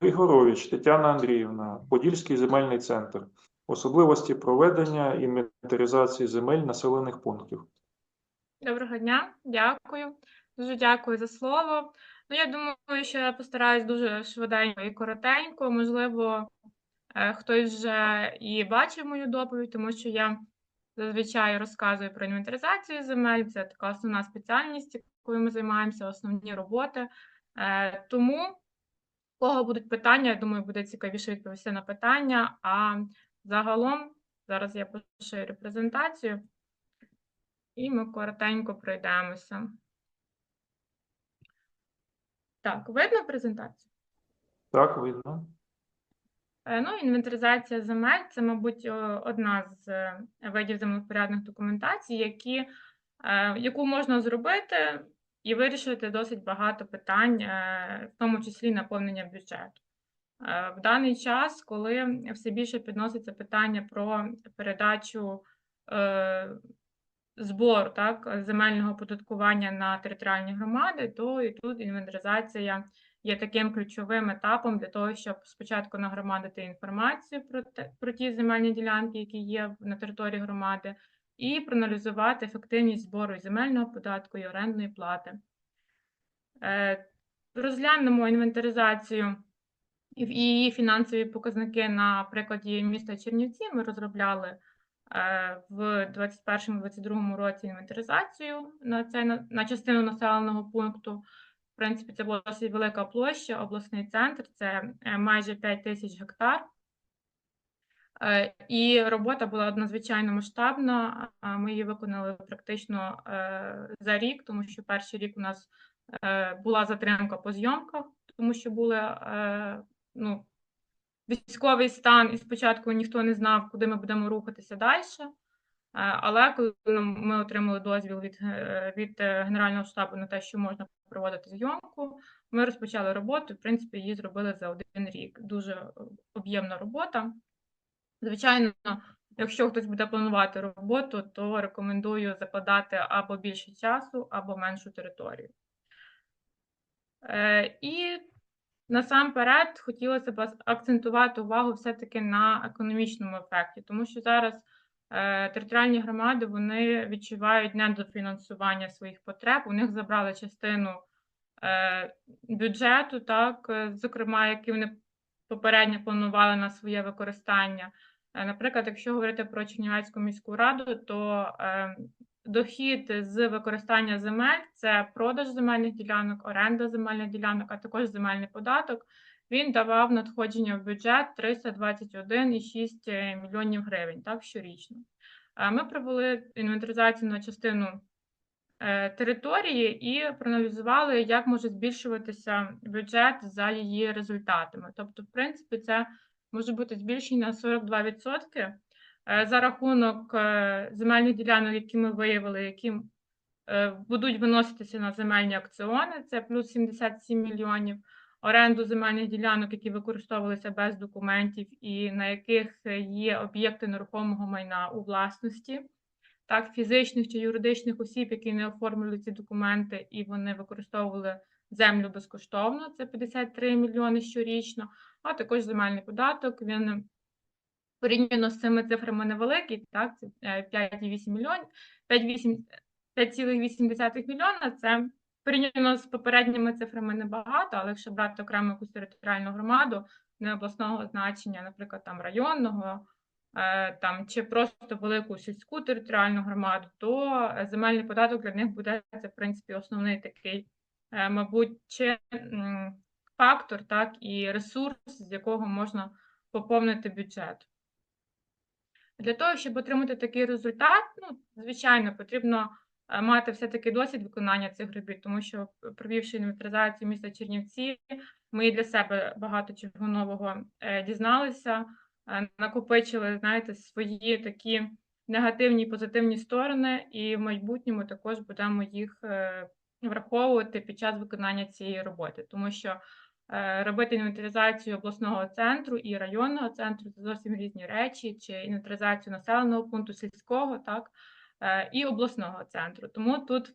Григорович Тетяна Андріївна, Подільський земельний центр. Особливості проведення інвентаризації земель населених пунктів. Доброго дня, дякую. Дуже дякую за слово. Ну, я думаю, що я постараюсь дуже швиденько і коротенько. Можливо, е, хтось вже і бачив мою доповідь, тому що я зазвичай розказую про інвентаризацію земель. Це така основна спеціальність, якою ми займаємося, основні роботи. Е, Тому, кого будуть питання, я думаю, буде цікавіше відповісти на питання. А загалом, зараз я поширю презентацію. І ми коротенько пройдемося. Так, видно презентацію? Так, видно. Е, Ну, інвентаризація земель це, мабуть, одна з е, видів землевпорядних документацій, які, е, яку можна зробити і вирішити досить багато питань, е, в тому числі наповнення бюджету. Е, В даний час, коли все більше підноситься питання про передачу е, збору так, земельного оподаткування на територіальні громади, то і тут інвентаризація є таким ключовим етапом для того, щоб спочатку нагромадити інформацію про, те, про ті земельні ділянки, які є на території громади, і проаналізувати ефективність збору земельного податку і орендної плати. Е, Розглянемо інвентаризацію і її фінансові показники на прикладі міста Чернівці. Ми розробляли е, в 2021-2022 році інвентаризацію на це на, на частину населеного пункту. В принципі, це була досить велика площа, обласний центр, це е, майже 5 тисяч гектар. Е, І робота була надзвичайно масштабна. Ми її виконали практично е, за рік, тому що перший рік у нас е, була затримка по зйомках, тому що були ну, військовий стан, і спочатку ніхто не знав, куди ми будемо рухатися далі. Але коли ми отримали дозвіл від, від Генерального штабу на те, що можна проводити зйомку, ми розпочали роботу. В принципі, її зробили за один рік. Дуже об'ємна робота. Звичайно, якщо хтось буде планувати роботу, то рекомендую закладати або більше часу, або меншу територію. Е, І насамперед хотілося б акцентувати увагу все-таки на економічному ефекті, тому що зараз е, територіальні громади вони відчувають недофінансування своїх потреб. У них забрали частину е, бюджету, так, зокрема, які вони попередньо планували на своє використання. Е, Наприклад, якщо говорити про Чернівецьку міську раду, то е, дохід з використання земель це продаж земельних ділянок, оренда земельних ділянок, а також земельний податок. Він давав надходження в бюджет 321,6 мільйонів гривень так, щорічно. Е, Ми провели інвентаризацію на частину території і проаналізували, як може збільшуватися бюджет за її результатами. Тобто, в принципі, це може бути збільшення на 42% е, за рахунок е, земельних ділянок, які ми виявили, які е, будуть виноситися на земельні акціони, це плюс 77 мільйонів. Оренду земельних ділянок, які використовувалися без документів, і на яких є об'єкти нерухомого майна у власності, так, фізичних чи юридичних осіб, які не оформили ці документи, і вони використовували землю безкоштовно, це 53 мільйони щорічно, а також земельний податок. Він порівняно з цими цифрами невеликий, так, це е, 5,8 мільйонів, 5,8 5,8 мільйона це порівняно з попередніми цифрами небагато, але якщо брати окремо якусь територіальну громаду, не обласного значення, наприклад, там районного, е, там чи просто велику сільську територіальну громаду, то е, земельний податок для них буде це, в принципі, основний такий, е, мабуть, чи фактор, так, і ресурс, з якого можна поповнити бюджет. Для того, щоб отримати такий результат, ну, звичайно, потрібно е, мати все-таки досвід виконання цих робіт, тому що, провівши інвентаризацію міста Чернівці, ми для себе багато чого нового е, дізналися, е, накопичили, знаєте, свої такі негативні і позитивні сторони, і в майбутньому також будемо їх е, враховувати під час виконання цієї роботи, тому що е, робити інвентаризацію обласного центру і районного центру це зовсім різні речі, чи інвентаризацію населеного пункту сільського, так, е, і обласного центру. Тому тут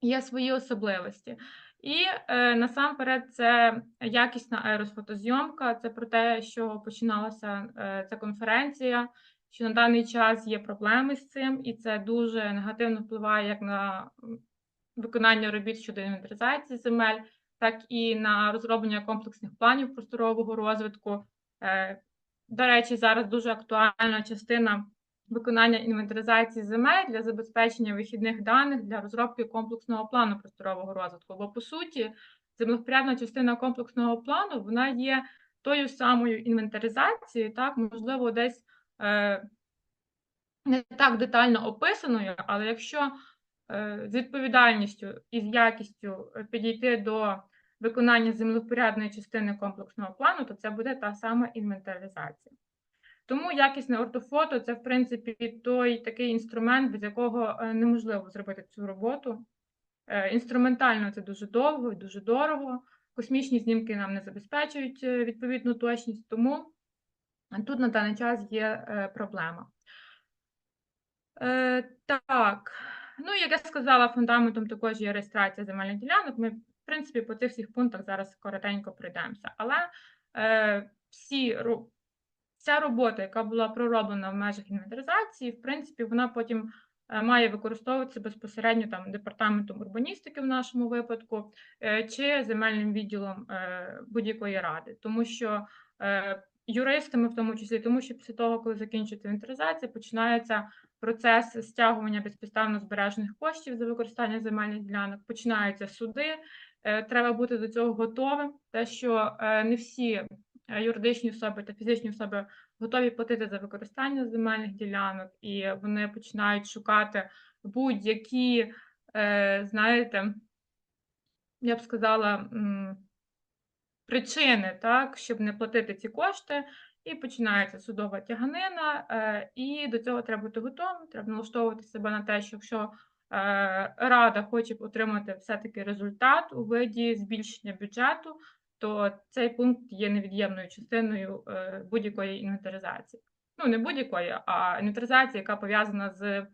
є свої особливості. І е, насамперед це якісна аеросфотозйомка. Це про те, що починалася е, ця конференція, що на даний час є проблеми з цим, і це дуже негативно впливає як на виконання робіт щодо інвентаризації земель, так і на розроблення комплексних планів просторового розвитку. Е, До речі, зараз дуже актуальна частина виконання інвентаризації земель для забезпечення вихідних даних для розробки комплексного плану просторового розвитку. Бо по суті, землевпорядна частина комплексного плану вона є тою самою інвентаризацією, так можливо, десь е, не так детально описаною, але якщо е, з відповідальністю і з якістю е, підійти до виконання землевпорядної частини комплексного плану, то це буде та сама інвентаризація. Тому якісне ортофото це, в принципі, той такий інструмент, без якого е, неможливо зробити цю роботу. Е, Інструментально це дуже довго і дуже дорого. Космічні знімки нам не забезпечують е, відповідну точність, тому тут на даний час є проблема. Так, ну як я сказала, фундаментом також є реєстрація земельних ділянок. Ми, принципі, по цих всіх пунктах зараз коротенько пройдемося. Але е, всі Ця робота, яка була пророблена в межах інвентаризації, в принципі, вона потім е, має використовуватися безпосередньо там департаментом урбаністики в нашому випадку е, чи земельним відділом е, будь-якої ради, тому що юристами, в тому числі, тому що після того, коли закінчується інвентаризація, починається процес стягування безпідставно збережених коштів за використання земельних ділянок, починаються суди. Е, Треба бути до цього готовим, те, що е, не всі е, юридичні особи та фізичні особи готові платити за використання земельних ділянок, і вони починають шукати будь-які, знаєте, я б сказала, причини, так, щоб не платити ці кошти, і починається судова тяганина, і до цього треба бути готовим, треба налаштовувати себе на те, що якщо рада хоче отримати все-таки результат у виді збільшення бюджету, то цей пункт є невід'ємною частиною е, будь-якої інвентаризації. Ну, не будь-якої, а інвентаризації, яка пов'язана з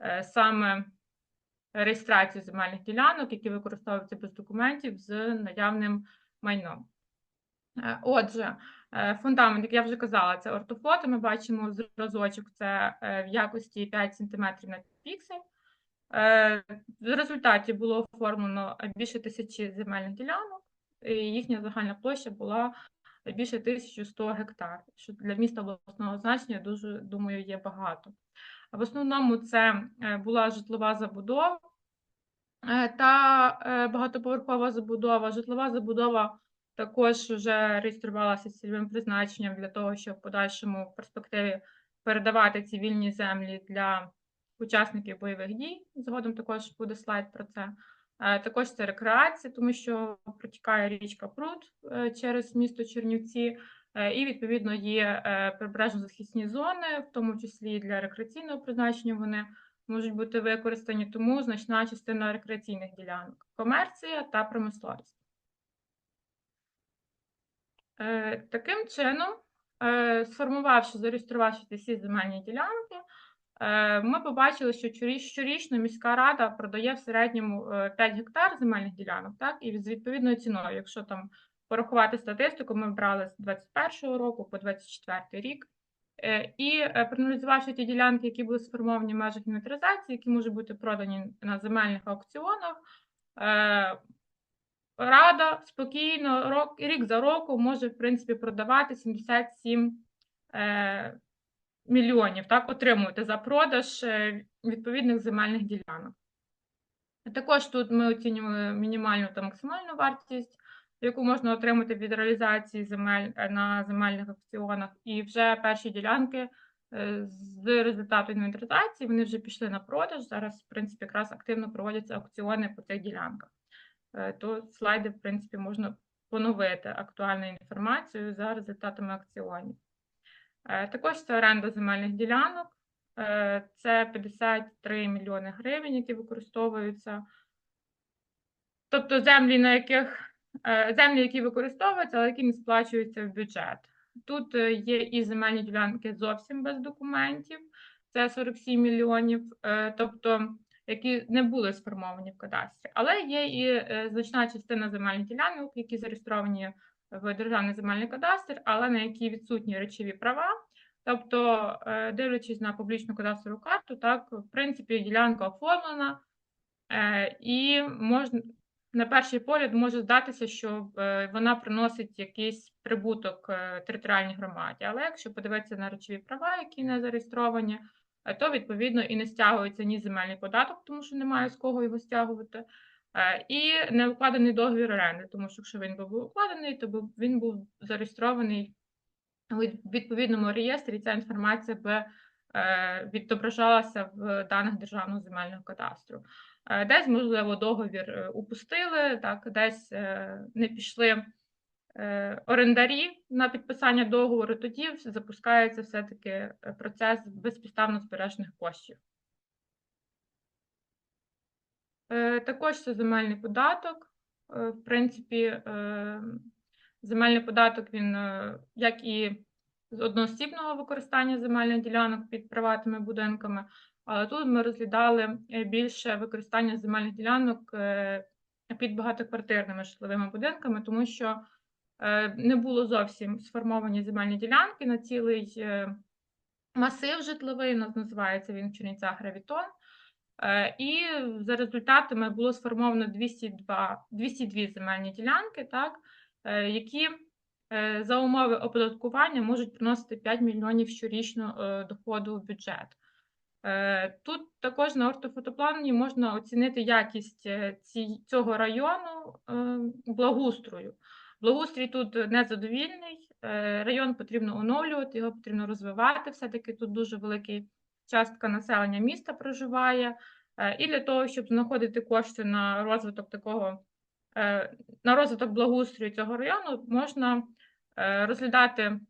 е, саме реєстрацією земельних ділянок, які використовуються без документів з наявним майном. Е, Отже, е, фундамент, як я вже казала, це ортофото. Ми бачимо зразочок, це е, в якості 5 см на піксель. Е, В результаті було оформлено більше тисячі земельних ділянок, і їхня загальна площа була більше 1100 гектар, що для міста обласного значення дуже, думаю, є багато. В основному це е, була житлова забудова е, та багатоповерхова забудова. Житлова забудова також вже реєструвалася цільовим призначенням для того, щоб в подальшому перспективі передавати ці вільні землі для учасників бойових дій. Згодом також буде слайд про це. Е, Також це рекреація, тому що протікає річка Прут е, через місто Чернівці, е, і відповідно є прибережно-захисні зони, в тому числі для рекреаційного призначення вони можуть бути використані, тому значна частина рекреаційних ділянок комерція та промисловість. Таким чином, сформувавши, зареєструвавши ці земельні ділянки, ми побачили, що щорічно міська рада продає в середньому е, 5 гектар земельних ділянок, так, і з відповідною ціною. Якщо там порахувати статистику, ми брали з 21 року по 24 рік. Е, І е, проаналізувавши ті ділянки, які були сформовані в межах інвентаризації, які можуть бути продані на земельних аукціонах, е, Рада спокійно рік за роком може, в принципі, продавати 77 е, мільйонів, так, отримувати за продаж е, відповідних земельних ділянок. Також тут ми оцінюємо мінімальну та максимальну вартість, яку можна отримати від реалізації земель е, на земельних аукціонах. І вже перші ділянки е, з результату інвентаризації вони вже пішли на продаж. Зараз, в принципі, якраз активно проводяться аукціони по цих ділянках. То слайди, в принципі, можна поновити актуальну інформацію за результатами аукціонів. Е, Також це оренда земельних ділянок. Е, Це 53 мільйони гривень, які використовуються. Тобто землі, на яких е, землі, які використовуються, але які не сплачуються в бюджет. Тут є і земельні ділянки зовсім без документів, це 47 мільйонів. Тобто які не були сформовані в кадастрі. Але є і значна частина земельних ділянок, які зареєстровані в Державний земельний кадастр, але на які відсутні речові права. Тобто, е, дивлячись на публічну кадастрову карту, так, в принципі, ділянка оформлена, е, і можна на перший погляд може здатися, що е, вона приносить якийсь прибуток територіальній громаді. Але якщо подивитися на речові права, які не зареєстровані, то відповідно і не стягується ні земельний податок, тому що немає з кого його стягувати, і не укладений договір оренди, тому що якщо він був укладений, то він був зареєстрований у відповідному реєстрі. Ця інформація би е, відображалася в даних державного земельного кадастру. Е, Десь, можливо, договір е, упустили, так, десь е, не пішли е, орендарі на підписання договору, тоді запускається все-таки е, процес безпідставно збережених коштів. Е, Також це земельний податок. Е, В принципі, е, земельний податок він, е, як і з одноосібного використання земельних ділянок під приватними будинками, але тут ми розглядали е, більше використання земельних ділянок е, під багатоквартирними житловими будинками, тому що е, не було зовсім сформовані земельні ділянки на цілий е, масив житловий, у нас називається він в Чернівцях Гравітон. Е, І за результатами було сформовано 202, 202 земельні ділянки, так, е, які е, за умови оподаткування можуть приносити 5 мільйонів щорічно доходу в бюджет. Тут також на ортофотоплані можна оцінити якість цього району благоустрою. Благоустрій тут незадовільний, район потрібно оновлювати, його потрібно розвивати. Все-таки тут дуже великий частка населення міста проживає. Е, І для того, щоб знаходити кошти на розвиток такого, е, на розвиток благоустрою цього району, можна е, розглядати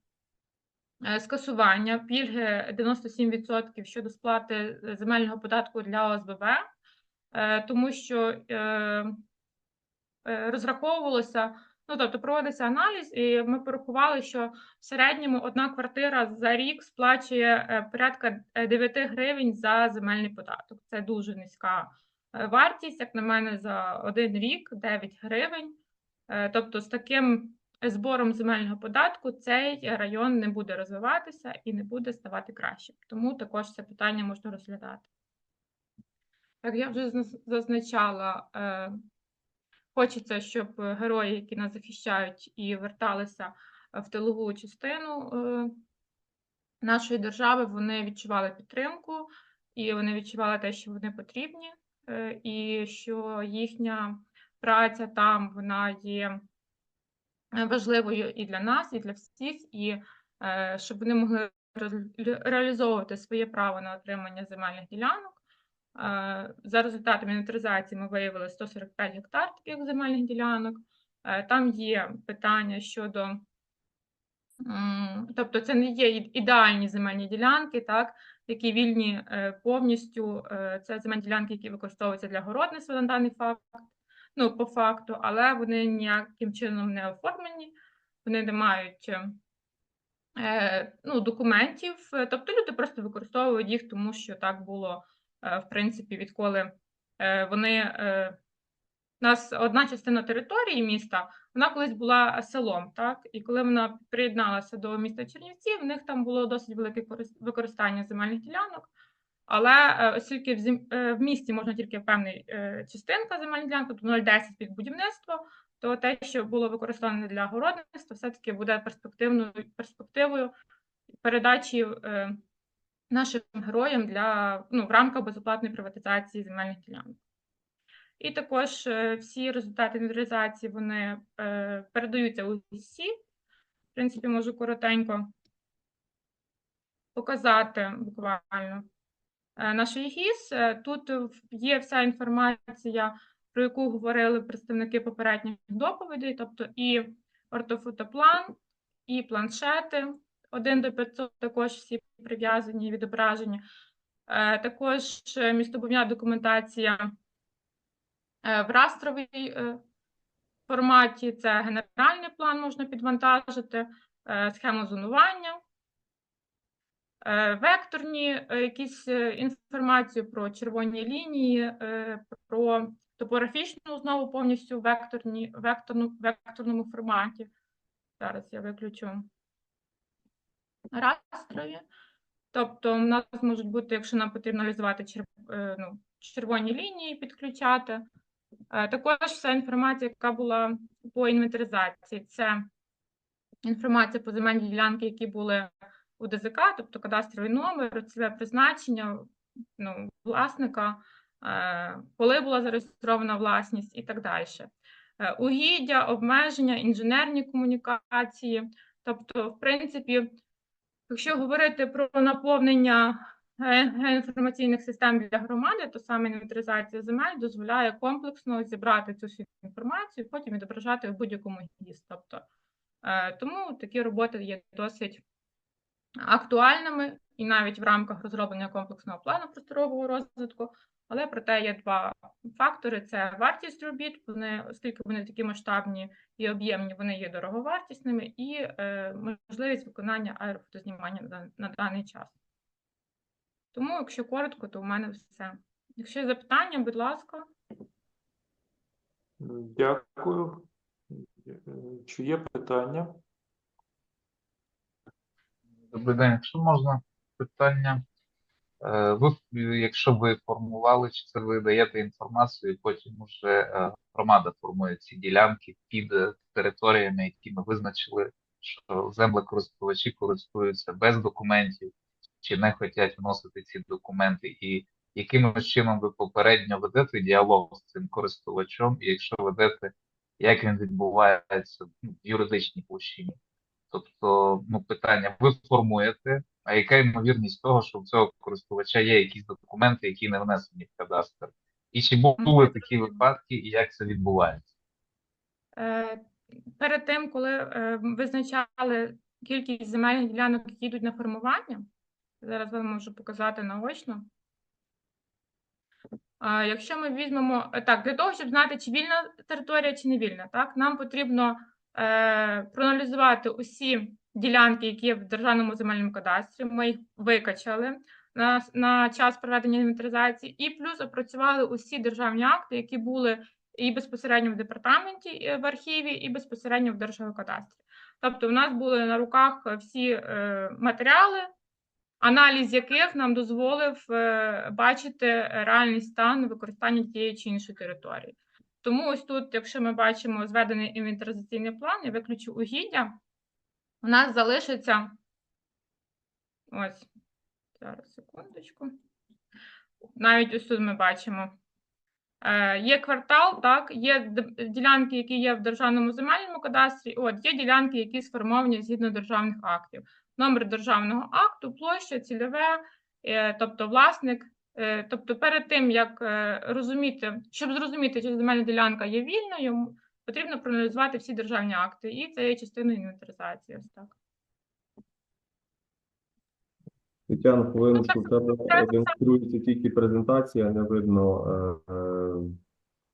скасування пільги 97% щодо сплати земельного податку для ОСББ, тому що розраховувалося, ну тобто проводиться аналіз, і ми порахували, що в середньому одна квартира за рік сплачує е, порядка е, 9 гривень за земельний податок. Це дуже низька е, вартість, як на мене, за один рік 9 гривень. Е, Тобто з таким збором земельного податку цей район не буде розвиватися і не буде ставати кращим. Тому також це питання можна розглядати. Як я вже зазначала, е, хочеться, щоб герої, які нас захищають, і верталися в тилову частину е, нашої держави, вони відчували підтримку, і вони відчували те, що вони потрібні, е, і що їхня праця там вона є е, важливою і для нас, і для всіх, і е, щоб вони могли реалізовувати своє право на отримання земельних ділянок. За результатами інвентаризації ми виявили 145 гектар таких земельних ділянок. Е, Там є питання щодо, тобто це не є ідеальні земельні ділянки, так, які вільні е, повністю. е, Це земельні ділянки, які використовуються для городництва на даний факт, ну, по факту, але вони ніяким чином не оформлені, вони не мають ну, документів. Тобто люди просто використовують їх, тому що так було, в принципі, відколи е, вони. е, У нас одна частина території міста, вона колись була селом, так? І коли вона приєдналася до міста Чернівці, в них там було досить велике використання земельних ділянок. Але е, оскільки в, е, в місті можна тільки певна частинка земельних ділянок, тобто 0,10 під будівництво, то те, що було використане для городництва, все-таки буде перспективною перспективою передачі е, нашим героям для ну, в рамках безоплатної приватизації земельних ділянок. І також е, всі результати інвентаризації вони е, передаються у ГІСі. В принципі, можу коротенько показати буквально е, наш ГІС. Е, Тут є вся інформація, про яку говорили представники попередніх доповідей, тобто і ортофотоплан, і планшети 1 до 500 також всі прив'язані і відображені. Е, Також е, документація е, в растровій форматі. Це генеральний план можна підвантажити, схему зонування. векторні якісь інформацію про червоні лінії, про топографічну знову повністю в векторні, векторну, векторному форматі. Зараз я виключу растрові. Тобто, у нас можуть бути, якщо нам потрібно аналізувати чер- е, ну, червоні лінії, підключати. Е, Також вся інформація, яка була по інвентаризації, це інформація по земельні ділянки, які були у ДЗК, тобто кадастровий номер, цільове призначення ну, власника, е, коли була зареєстрована власність і так далі. Угіддя, обмеження, інженерні комунікації. Тобто, в принципі, якщо говорити про наповнення інформаційних систем для громади, то саме інвентаризація земель дозволяє комплексно зібрати цю всю інформацію, потім відображати в будь-якому ГІС. Тобто, е, тому такі роботи є досить актуальними і навіть в рамках розроблення комплексного плану просторового розвитку. Але проте є два фактори: це вартість робіт. Вони, оскільки вони такі масштабні і об'ємні, вони є дороговартісними, і е, можливість виконання аерофотознімання на, на даний час. Тому, якщо коротко, то у мене все. Якщо є запитання, будь ласка. Дякую. Чи є питання? Добрий день, якщо можна питання. Е, Ви, якщо ви формували, чи це ви даєте інформацію, і потім вже е, громада формує ці ділянки під територіями, які ми визначили, що землекористувачі користуються без документів, чи не хочуть вносити ці документи, і яким чином ви попередньо ведете діалог з цим користувачом, і якщо ведете, як він відбувається ну, в юридичній площині? Тобто, ну, питання, ви формуєте, а яка ймовірність того, що у цього користувача є якісь документи, які не внесені в кадастр? І чи були такі випадки, і як це відбувається? Е, Перед тим, коли е, визначали кількість земельних ділянок, які йдуть на формування, зараз вам можу показати наочно. Якщо ми візьмемо е, так, для того, щоб знати, чи вільна територія, чи не вільна, так, нам потрібно е, проаналізувати усі ділянки, які є в державному земельному кадастрі. Ми їх викачали на, на час проведення інвентаризації, і плюс опрацювали усі державні акти, які були і безпосередньо в департаменті е, в архіві, і безпосередньо в Держгеокадастрі. Тобто, у нас були на руках всі е, матеріали, аналіз яких нам дозволив е, бачити реальний стан використання тієї чи іншої території. Тому ось тут, якщо ми бачимо зведений інвентаризаційний план, я виключу угіддя, у нас залишиться ось зараз секундочку. Навіть ось тут ми бачимо. Е, Є квартал, так, є ділянки, які є в державному земельному кадастрі. От є ділянки, які сформовані згідно державних актів. Номер державного акту, площа, цільове, е, тобто власник. Е, Тобто, перед тим як розуміти, щоб зрозуміти, чи земельна ділянка є вільною, потрібно проаналізувати всі державні акти, і це є частиною інвентаризації. Ось так. Тетяна, хвилиночку, в тебе демонструється тільки презентація, не видно е, е,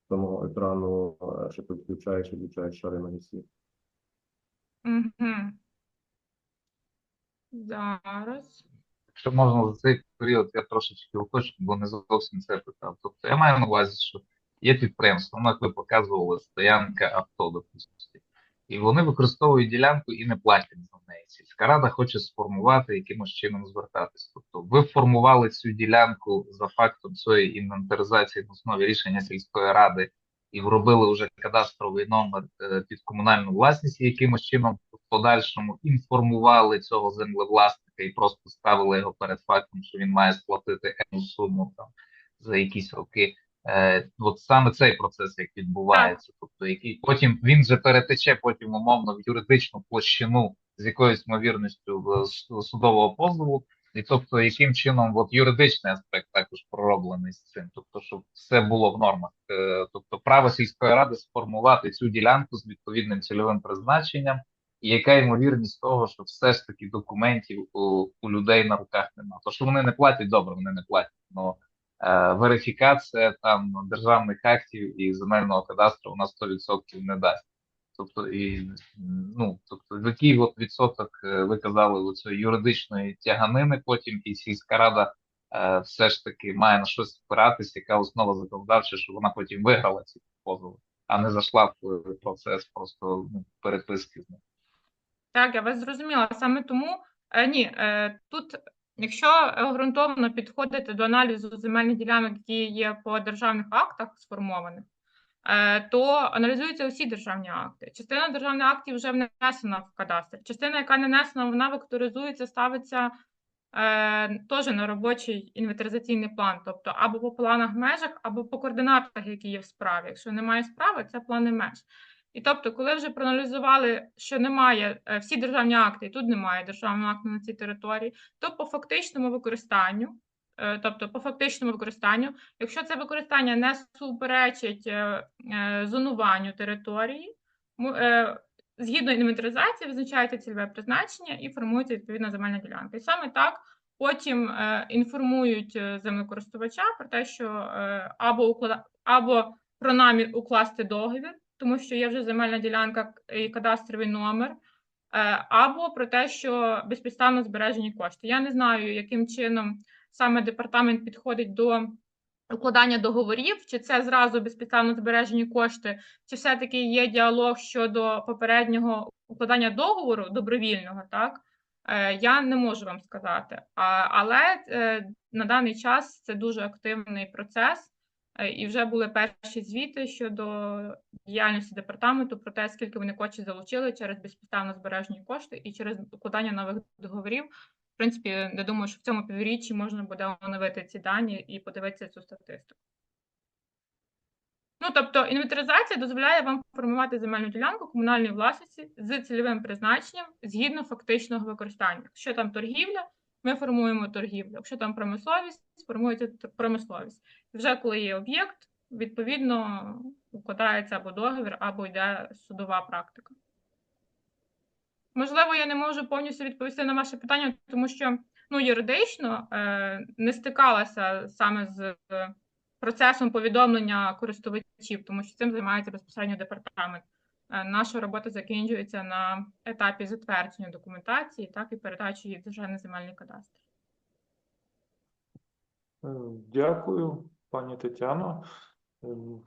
самого екрану, е, що ти включаєш і включаєш шари на вісі. Угу. Зараз. Якщо можна за цей період, я трошечки уточню, бо не зовсім це питав. Тобто я маю на увазі, що є підприємство, ну, як ви показували, стоянка авто, допустимо, і вони використовують ділянку і не платять за неї. Сільська рада хоче сформувати, якимось чином звертатись. Тобто ви формували цю ділянку за фактом цієї інвентаризації на основі рішення сільської ради і вробили вже кадастровий номер е, під комунальну власність, і якимось чином в подальшому інформували цього землевласника і просто ставили його перед фактом, що він має сплатити енну суму там за якісь роки. Е, от саме цей процес як відбувається, тобто який потім він же перетече потім умовно в юридичну площину з якоюсь ймовірністю судового позову, і тобто яким чином от юридичний аспект також пророблений з цим, тобто щоб все було в нормах. Е, тобто право сільської ради сформувати цю ділянку з відповідним цільовим призначенням, і яка ймовірність того, що все ж таки документів у, у людей на руках немає. То що вони не платять, добре, вони не платять. Но верифікація там державних актів і земельного кадастру у нас 100% не дасть. Тобто, і ну, тобто, який от відсоток е, ви казали оцієї юридичної тяганини, потім і сільська рада е, все ж таки має на щось спиратись, яка основа законодавча, що вона потім виграла ці позови, а не зайшла в е, процес просто ну, переписки з ним. Так, я вас зрозуміла. Саме тому е, ні, е, тут, якщо ґрунтовно підходити до аналізу земельних ділянок, які є по державних актах сформованих, е, то аналізуються усі державні акти. Частина державних актів вже внесена в кадастр. Частина, яка не внесена, вона векторизується, ставиться е, теж на робочий інвентаризаційний план, тобто або по планах межах, або по координатах, які є в справі. Якщо немає справи, це плани меж. І тобто, коли вже проаналізували, що немає е, всі державні акти, і тут немає державного акту на цій території, то по фактичному використанню, е, тобто по фактичному використанню, якщо це використання не суперечить е, зонуванню території, згідно інвентаризації визначається цільове призначення і формується відповідна земельна ділянка. І саме так потім інформують землекористувача про те, що або уклада, або про намір укласти договір, тому що є вже земельна ділянка і кадастровий номер, е, або про те, що безпідставно збережені кошти. Я не знаю, яким чином саме департамент підходить до укладання договорів, чи це зразу безпідставно збережені кошти, чи все-таки є діалог щодо попереднього укладання договору добровільного, так? Е, Я не можу вам сказати, але е, на даний час це дуже активний процес. Е, І вже були перші звіти щодо діяльності департаменту про те, скільки вони коштів залучили через безпідставно збережені кошти і через укладання нових договорів. В принципі, я думаю, що в цьому півріччі можна буде оновити ці дані і подивитися цю статистику. Ну, тобто, інвентаризація дозволяє вам формувати земельну ділянку комунальної власності з цільовим призначенням згідно фактичного використання. Якщо там торгівля, ми формуємо торгівлю. Якщо там промисловість, формується промисловість. Вже коли є об'єкт, відповідно укладається або договір, або йде судова практика. Можливо, я не можу повністю відповісти на ваше питання, тому що ну, юридично е, не стикалася саме з е, процесом повідомлення користувачів, тому що цим займається безпосередньо департамент. Е, наша робота закінчується на етапі затвердження документації, так і передачі її в державний земельний кадастр. Е, Дякую, пані Тетяно. Ем,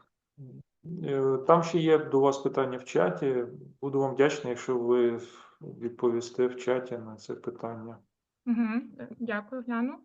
е, Там ще є до вас питання в чаті. Буду вам вдячний, якщо ви відповісте в чаті на це питання. Угу, дякую, гляну.